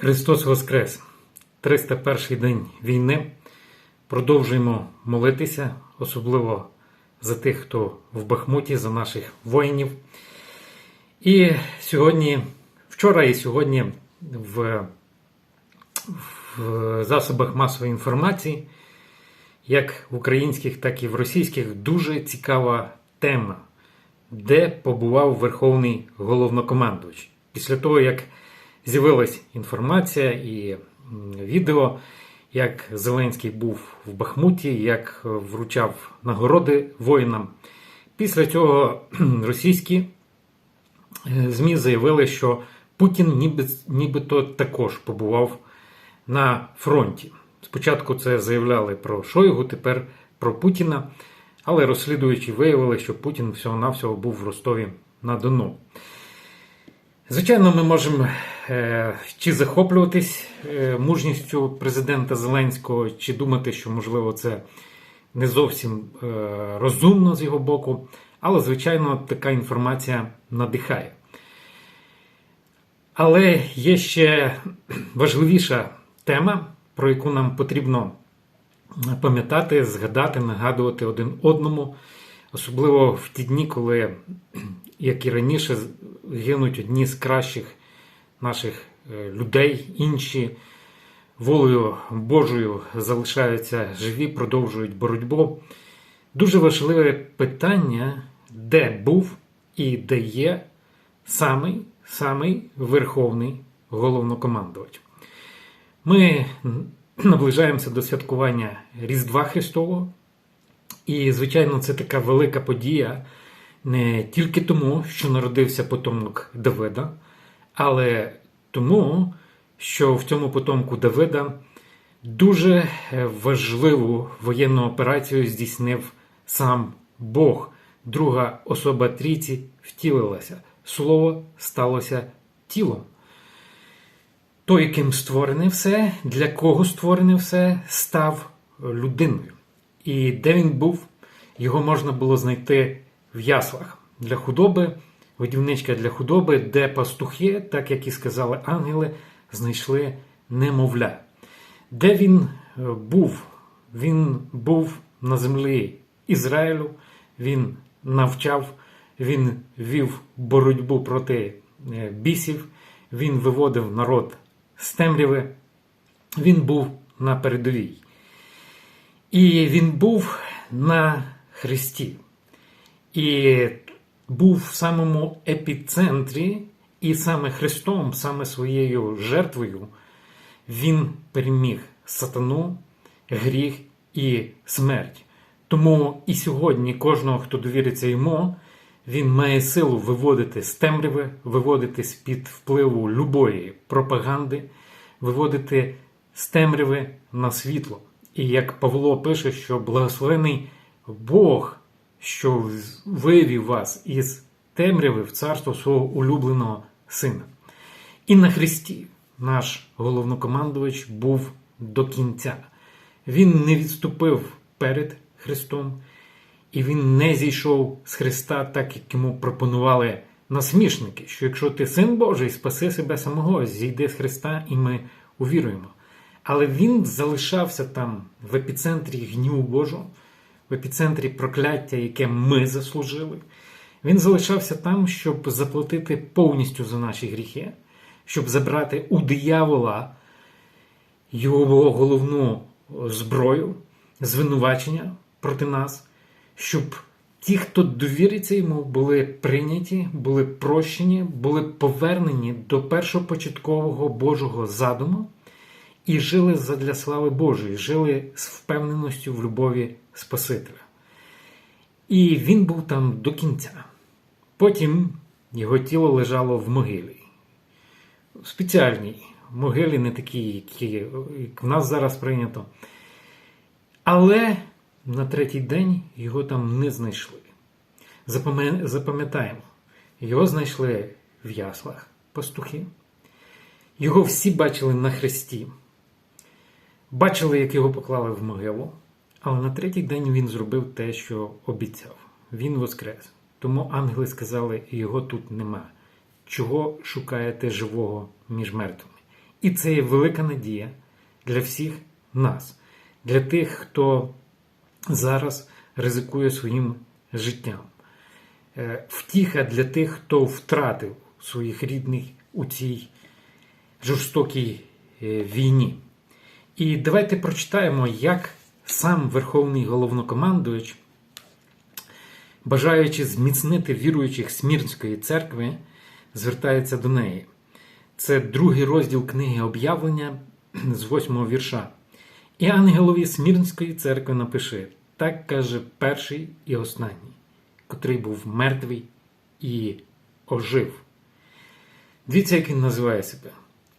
Христос Воскрес! 301 день війни. Продовжуємо молитися, особливо за тих, хто в Бахмуті, за наших воїнів. І сьогодні, вчора і сьогодні в, в засобах масової інформації, як в українських, так і в російських, дуже цікава тема, де побував Верховний головнокомандувач. Після того, як з'явилась інформація і відео, як Зеленський був в Бахмуті, як вручав нагороди воїнам. Після цього російські е, ЗМІ заявили, що Путін ніби, нібито також побував на фронті. Спочатку це заявляли про Шойгу, тепер про Путіна, але розслідуючі виявили, що Путін всього-навсього був в Ростові на Дону. Звичайно, ми можемо е, чи захоплюватись е, мужністю президента Зеленського, чи думати, що можливо це не зовсім е, розумно з його боку, але звичайно така інформація надихає. Але є ще важливіша тема, про яку нам потрібно пам'ятати, згадати, нагадувати один одному, особливо в ті дні, коли, як і раніше, гинуть одні з кращих наших е, людей, інші волею Божою залишаються живі, продовжують боротьбу. Дуже важливе питання, де був і де є самий, самий верховний головнокомандувач. Ми наближаємося до святкування Різдва Христового. І, звичайно, це така велика подія не тільки тому, що народився потомок Давида, але тому, що в цьому потомку Давида дуже важливу воєнну операцію здійснив сам Бог. Друга особа трійці втілилася. Слово сталося тілом. Той, яким створене все, для кого створене все, став людиною. І де він був, його можна було знайти в яслах для худоби, годівничка для худоби, де пастухи, так як і сказали ангели, знайшли немовля. Де він е, був? Він був на землі Ізраїлю, він навчав, він вів боротьбу проти е, бісів, він виводив народ з темряви, він був на передовій. І він був на Христі. І був в самому епіцентрі, і саме Христом, саме своєю жертвою, він переміг сатану, гріх і смерть. Тому і сьогодні кожного, хто довіриться йому, він має силу виводити з темряви, виводити з під впливу любої пропаганди, виводити з темряви на світло. І як Павло пише, що благословений Бог, що вивів вас із темряви в царство свого улюбленого сина. І на Христі наш головнокомандувач був до кінця. Він не відступив перед Христом, і він не зійшов з Христа, так як йому пропонували насмішники, що якщо ти син Божий, спаси себе самого, зійди з Христа, і ми увіруємо. Але він залишався там в епіцентрі гніву Божого, в епіцентрі прокляття, яке ми заслужили. Він залишався там, щоб заплатити повністю за наші гріхи, щоб забрати у диявола його головну зброю, звинувачення проти нас, щоб ті, хто довіриться йому, були прийняті, були прощені, були повернені до першопочаткового Божого задуму і жили задля слави Божої, жили з впевненістю в любові Спасителя. І він був там до кінця. Потім його тіло лежало в могилі. В спеціальній могилі, не такі, як в нас зараз прийнято. Але на третій день його там не знайшли. Запам'ятаємо, його знайшли в яслах пастухи. Його всі бачили на хресті. Бачили, як його поклали в могилу, але на третій день він зробив те, що обіцяв. Він воскрес. Тому ангели сказали, його тут нема. Чого шукаєте живого між мертвими? І це є велика надія для всіх нас, для тих, хто зараз ризикує своїм життям. Е, Втіха для тих, хто втратив своїх рідних у цій жорстокій е, війні. І давайте прочитаємо, як сам Верховний головнокомандуючий, бажаючи зміцнити віруючих Смірнської церкви, звертається до неї. Це другий розділ книги об'явлення з восьмого вірша. І ангелові Смірнської церкви напиши: так каже перший і останній, котрий був мертвий і ожив. Дивіться, як він називає себе,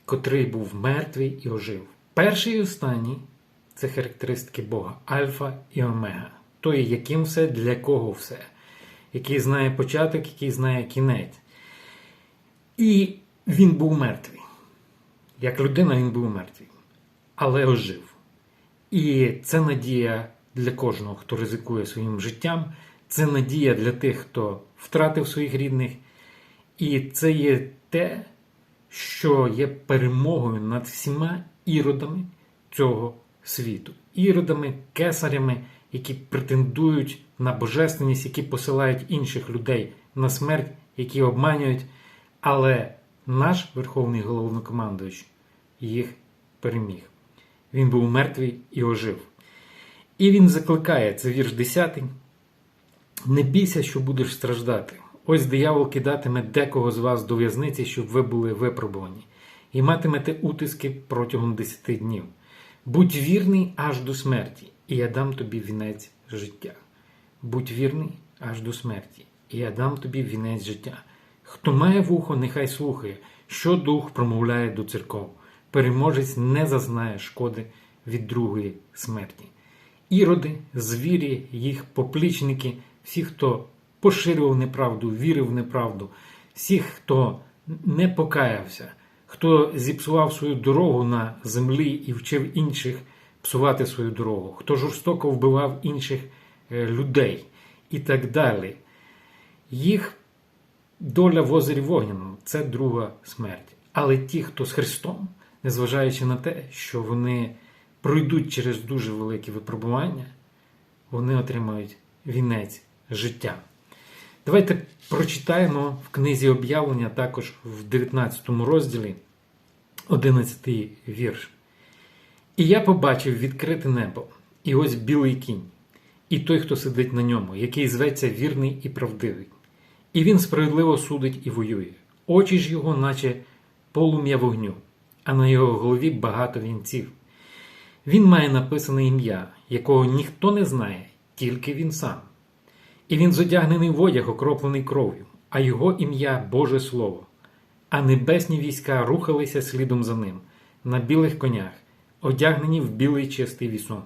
котрий був мертвий і ожив. Перший і останній це характеристики Бога, Альфа і Омега. Той, яким все, для кого все, який знає початок, який знає кінець. І він був мертвий. Як людина він був мертвий, але ожив. І це надія для кожного, хто ризикує своїм життям. Це надія для тих, хто втратив своїх рідних. І це є те, що є перемогою над всіма іродами цього світу. Іродами, кесарями, які претендують на божественність, які посилають інших людей на смерть, які обманюють. Але наш Верховний головнокомандуючий їх переміг. Він був мертвий і ожив. І він закликає, це вірш 10. Не бійся, що будеш страждати. Ось диявол кидатиме декого з вас до в'язниці, щоб ви були випробувані, і матимете утиски протягом 10 днів. Будь вірний аж до смерті, і я дам тобі вінець життя. Будь вірний аж до смерті, і я дам тобі вінець життя. Хто має вухо, нехай слухає, що дух промовляє до церков. Переможець не зазнає шкоди від другої смерті. Іроди, звірі, їх поплічники, всі, хто поширював неправду, вірив в неправду, всі, хто не покаявся, хто зіпсував свою дорогу на землі і вчив інших псувати свою дорогу, хто жорстоко вбивав інших е, людей і так далі. Їх доля в озері вогняному це друга смерть. Але ті, хто з Христом, незважаючи на те, що вони пройдуть через дуже великі випробування, вони отримають вінець життя. Давайте прочитаємо в книзі об'явлення також в 19 розділі 11 вірш. І я побачив відкрите небо, і ось білий кінь, і той, хто сидить на ньому, який зветься вірний і правдивий. І він справедливо судить і воює. Очі ж його, наче полум'я вогню, а на його голові багато вінців. Він має написане ім'я, якого ніхто не знає, тільки він сам. І він зодягнений в одяг, окроплений кров'ю, а його ім'я Боже Слово. А небесні війська рухалися слідом за ним, на білих конях, одягнені в білий чистий вісон.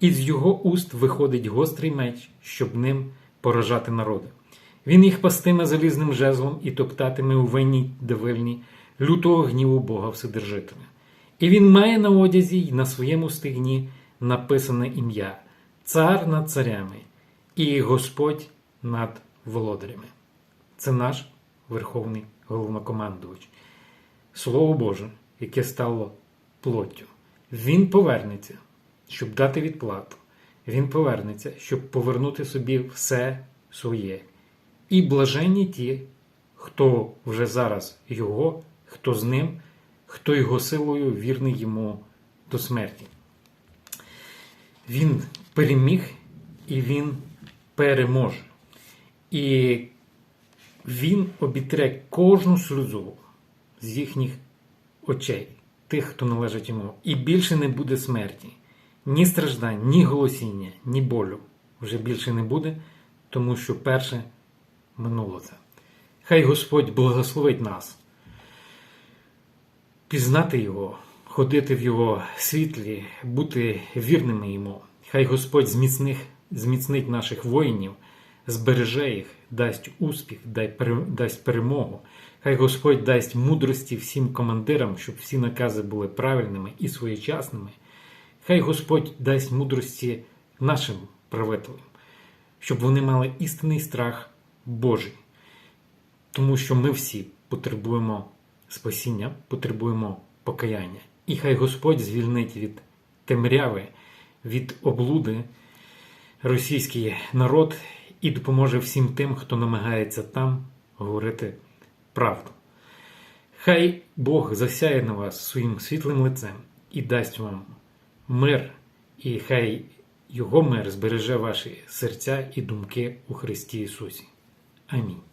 І з його уст виходить гострий меч, щоб ним поражати народи. Він їх пастиме залізним жезлом і топтатиме у винній давильні лютого гніву Бога Вседержителя. І він має на одязі й на своєму стегні написане ім'я Цар над царями і Господь над володарями. Це наш Верховний головнокомандувач. Слово Боже, яке стало плоттю. Він повернеться, щоб дати відплату. Він повернеться, щоб повернути собі все своє. І блаженні ті, хто вже зараз його, хто з ним, хто його силою вірний йому до смерті. Він переміг і він переможе. І він обітре кожну сльозу з їхніх очей, тих, хто належить йому. І більше не буде смерті, ні страждань, ні голосіння, ні болю. Вже більше не буде, тому що перше минуло це. Хай Господь благословить нас, пізнати Його, ходити в Його світлі, бути вірними Йому. Хай Господь зміцних, зміцнить наших воїнів, збереже їх, дасть успіх, дасть перемогу. Хай Господь дасть мудрості всім командирам, щоб всі накази були правильними і своєчасними. Хай Господь дасть мудрості нашим правителям, щоб вони мали істинний страх Божий. Тому що ми всі потребуємо спасіння, потребуємо покаяння. І хай Господь звільнить від темряви, від облуди російський народ і допоможе всім тим, хто намагається там говорити правду. Хай Бог засяє на вас своїм світлим лицем і дасть вам мир, і хай Його мир збереже ваші серця і думки у Христі Ісусі. Амінь.